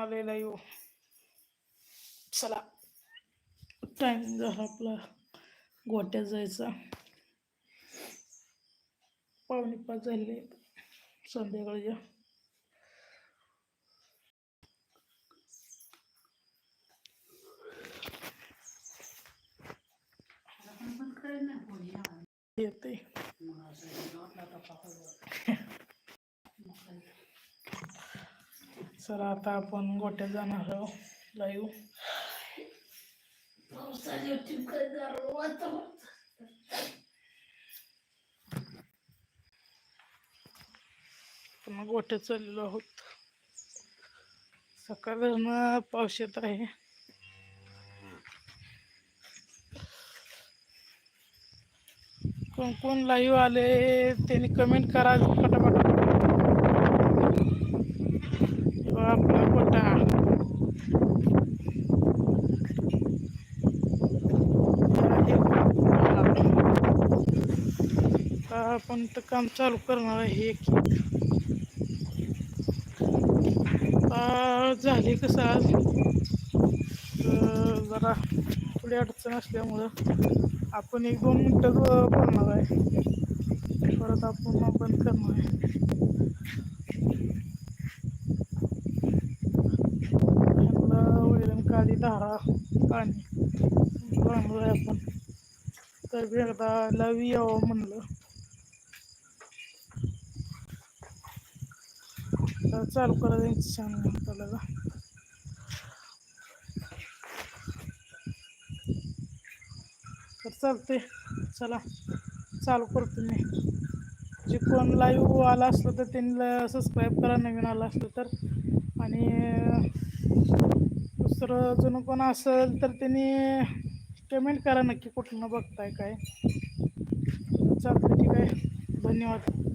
आलेला येऊ हो. चला. टाइम झाला आपला. गोट्या जायचा. पावणे पाच झाले संध्याकाळच्या येते. चला आता आपण गोट्यात जाणार आहोत. लाईव्ह पुन्हा गोट्यात चाललेलो आहोत. सकाळनं पाऊस येत आहे. कोण कोण लाईव्ह आले त्यांनी कमेंट करा. पटापट. आता आपण तर काम चालू करणार आहे एक. आता झाले कसं आज? जरा थोडी अडचण असल्यामुळं आपण एक दोन मिनटं बोलणार आहे. परत आपण बंद करणार आहे. काळी धारा पाणी आहे आपण. तर एकदा लावी यावं म्हणलं. तर चालू करा त्यांची छान आपल्याला तर चालते चला चालू करतो मी. जे कोण लाईव्ह आला असलं तर त्यांनी सबस्क्राईब करा नवीन आला असलं तर. आणि दुसरं जुनं कोण असेल तर त्यांनी पेमेंट करा नक्की कुठून बघताय काय. चालतं ठीक आहे. धन्यवाद.